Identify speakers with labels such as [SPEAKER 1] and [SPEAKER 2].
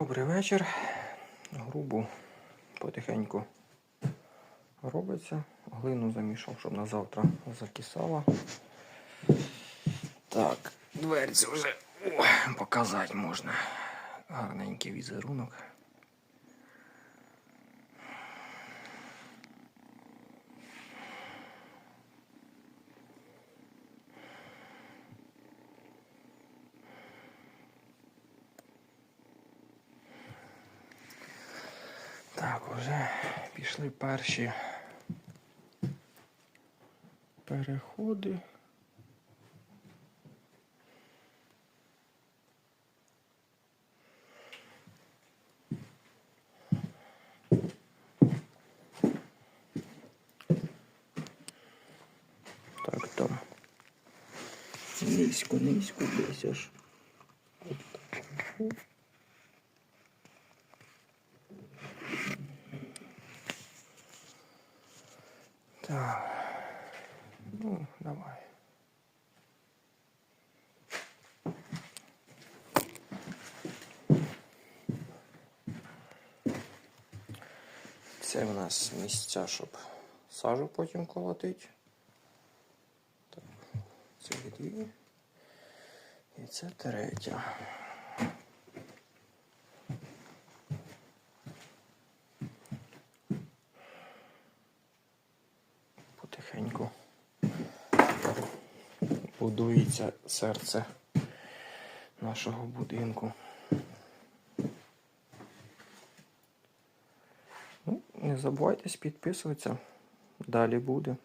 [SPEAKER 1] Добрий вечір. Грубу потихеньку робиться. Глину замішав, щоб на завтра закисала. Так, дверці вже о, показати можна. Гарненький візерунок. Так, вже пішли перші переходи. Так, там. Низько, низько десь аж. От Так. Ну, давай. Це в нас місця, щоб сажу потім колотить. Так, це дві. І це третя. Потихеньку будується серце нашого будинку. Ну, не забувайтесь підписуватися. Далі буде.